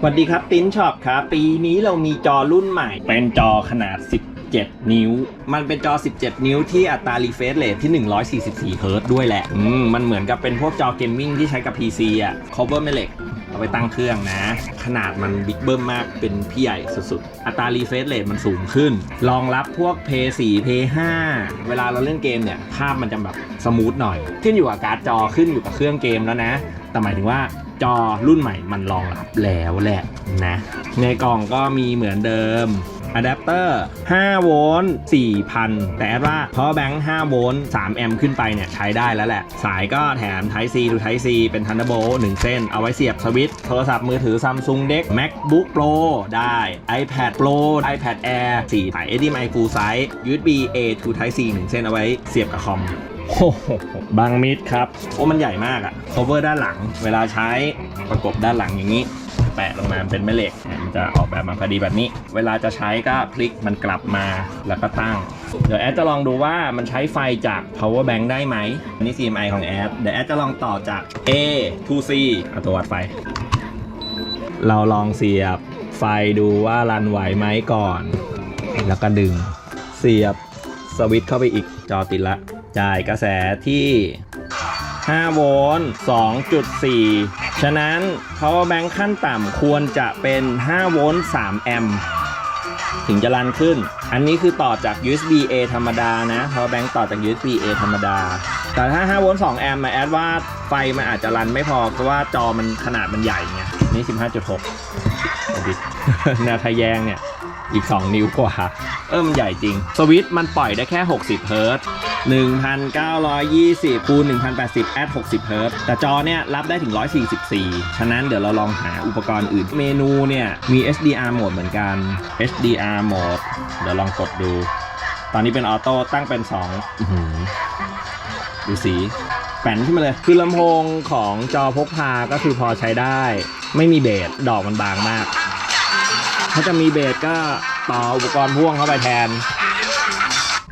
สวัสดีครับติ้นช็อปครับ ปีนี้เรามีจอรุ่นใหม่ เป็นจอขนาด 17 นิ้ว มันเป็นจอ 17 นิ้วที่อัตรารีเฟรชเรทที่ 144เฮิร์ตด้วยแหละ อืม มันเหมือนกับเป็นพวกจอเกมมิ่งที่ใช้กับ PC อะ cover แม่เหล็กเอาไปตั้งเครื่องนะ ขนาดมันบิ๊กเบิ้มมากเป็นพี่ใหญ่สุดๆ อัตรารีเฟรชเรทมันสูงขึ้น รองรับพวก p 4 p 5เวลาเราเล่นเกมเนี่ย ภาพมันจะแบบสมูทหน่อย ขึ้นอยู่กับการ์ดจอขึ้นอยู่กับเครื่องเกมแล้วนะ แต่หมายถึงว่า จอรุ่นใหม่มันรองรับแล้วแหละนะ ในกล่องก็มีเหมือนเดิมอะแดปเตอร์ 5 โวลต์ 4,000 แต่ว่า power bank 5โวลต์ 3 แอมป์ขึ้นไปเนี่ย ใช้ได้แล้วแหละ สายก็แถม Type C to Type C เป็น Thunderbolt 1 เส้น เอาไว้เสียบสวิตช์โทรศัพท์มือถือ Samsung Deck MacBook Pro ได้ iPad Pro iPad Air 4สาย HDMI full size USB A to Type C 1 เส้นเอาไว้เสียบกับคอม บางมิดครับ โอ้มันใหญ่มากอะ cover ด้านหลัง เวลาใช้ประกบด้านหลังอย่างนี้ แปะลงมาเป็นแม่เหล็ก มันจะออกแบบมาพอดีแบบนี้ เวลาจะใช้ก็พลิกมันกลับมาแล้วก็ตั้ง เดี๋ยวแอดจะลองดูว่ามันใช้ไฟจาก power bank ได้ไหมอันนี้ CMI ของแอด เดี๋ยวแอดจะลองต่อจาก A to C เอาตัววัดไฟ เราลองเสียบไฟดูว่ารันไหวไหมก่อน แล้วก็ดึง เสียบสวิตช์เข้าไปอีกจอติดละ จ่ายกระแสที่ 5 โวลต์ 2.4 ฉะนั้น power bank ขั้นต่ำควรจะเป็น 5 โวลต์ 3 แอมป์ถึงจะรันขึ้น อันนี้คือต่อจาก USB A ธรรมดานะ power bank ต่อจาก USB A ธรรมดา แต่ถ้า 5 โวลต์ 2 แอมป์มาแอดว่าไฟมันอาจจะรันไม่พอ เพราะว่าจอมันขนาดมันใหญ่ไงนี่ 15.6เอาดิแนวทะแยงเนี่ย อีก 2 นิ้วกว่า เออมันใหญ่จริง สวิตช์มันปล่อยได้แค่ 60เฮิรตซ์1920คูณ1080แอด60เฮิรตซ์แต่จอเนี่ยรับได้ถึง 144 ฉะนั้นเดี๋ยวเราลองหาอุปกรณ์อื่น เมนูเนี่ยมี HDR โหมดเหมือนกัน HDR โหมด เดี๋ยวลองกดดู ตอนนี้เป็นออโต้ตั้งเป็น2อื้อหือดูสีแป้นขึ้นมาเลย คือลำโพงของจอพกพาก็คือพอใช้ได้ ไม่มีเบสดอกมันบางมาก ถ้าจะมีเบสก็ต่ออุปกรณ์พ่วงเข้าไปแทน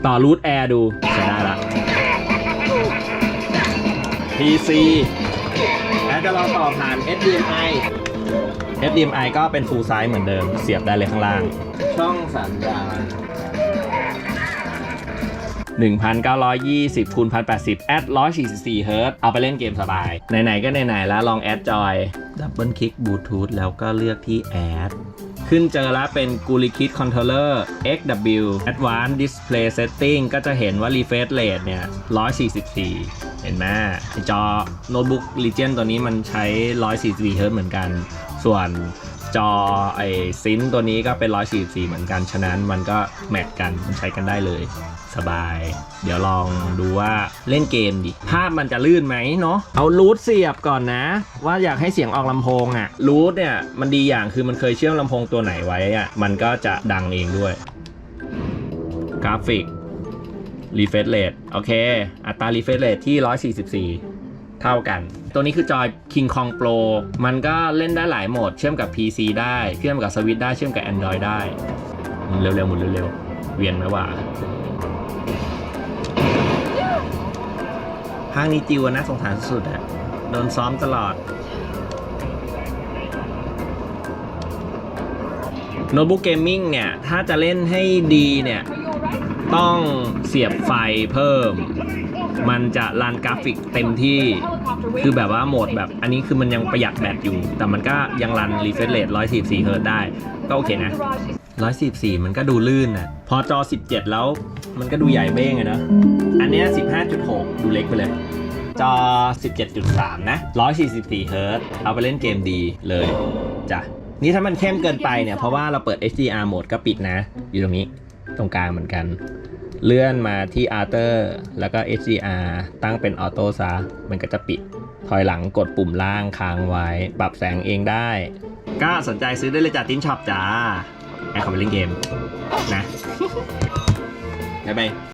ต่อรูทแอร์ดูใช้ได้ละ PC แอดจะลองต่อผ่าน HDMI HDMI ก็เป็น full size เหมือนเดิม เสียบได้เลยข้างล่าง ช่องสัญญาณ1920คูณ1080แอด144เฮิรตซ์เอาไปเล่นเกมสบาย ไหน ๆ ก็ไหน ๆ แล้วลองแอดจอย ดับเบิลคลิกบลูทูธแล้วก็เลือกที่แอด ขึ้นเจอแล้วเป็น g u l i k i t Controller XW Advanced Display Setting ก็จะเห็นว่า refresh rate เนี่ย 144 เห็นไหมจอโน้ตบุ๊ก Legion ตัวนี้มันใช้ 144เฮิรตเหมือนกัน ส่วน จอไอซินตัวนี้ก็เป็น 144 เหมือนกัน ฉะนั้นมันก็แมทกัน มันใช้กันได้เลย สบาย เดี๋ยวลองดูว่าเล่นเกมดิ ภาพมันจะลื่นไหมเนาะ เอารูทเสียบก่อนนะ ว่าอยากให้เสียงออกลำโพงอะ่ะรูทเนี่ยมันดีอย่างคือมันเคยเชื่อมลำโพงตัวไหนไว้อะ่ะ มันก็จะดังเองด้วย กราฟิกรีเฟรชเรทโอเค อัตรารีเฟรชเรทที่ 144 เท่ากัน ตัวนี้คือจอย King Kong Pro มันก็เล่นได้หลายโหมด เชื่อมกับ PC ได้ เชื่อมกับสวิตได้ เชื่อมกับ Android ได้ เร็วๆหมุนเร็วๆ เวียนไหมว่าภาคนี้จิวอะนะสงสารสุดๆอะโดนซ้อมตลอด โน้ตบุ๊กเกมมิ่งเนี่ย ถ้าจะเล่นให้ดีเนี่ย ต้องเสียบไฟเพิ่ม มันจะรันกราฟิกเต็มที่คือแบบว่าโหมดแบบ อันนี้คือมันยังประหยัดแบตอยู่ แต่มันก็ยังรันรีเฟรชเรท144เฮิร์ตได้ ก็โอเคนะ 144 มันก็ดูลื่นนะพอจอ 17 แล้วมันก็ดูใหญ่เบ้งอะนะอันนี้ 15.6 ดูเล็กไปเลยจอ 17.3 นะ 144 เฮิร์ตเอาไปเล่นเกมดีเลยจ้ะ นี่ถ้ามันเข้มเกินไปเนี่ย เพราะว่าเราเปิด HDR โหมดก็ปิดนะ อยู่ตรงนี้ ตรงกลางเหมือนกัน เลื่อนมาที่ Alter แล้วก็ HDR ตั้งเป็นออโต้ซะ มันก็จะปิด ถอยหลังกดปุ่มล่างค้างไว้ ปรับแสงเองได้ ก็สนใจซื้อได้เลยจากทิ้นช็อปจ้าแอดเข้าไปเล่นเกม นะ บ๊ายบาย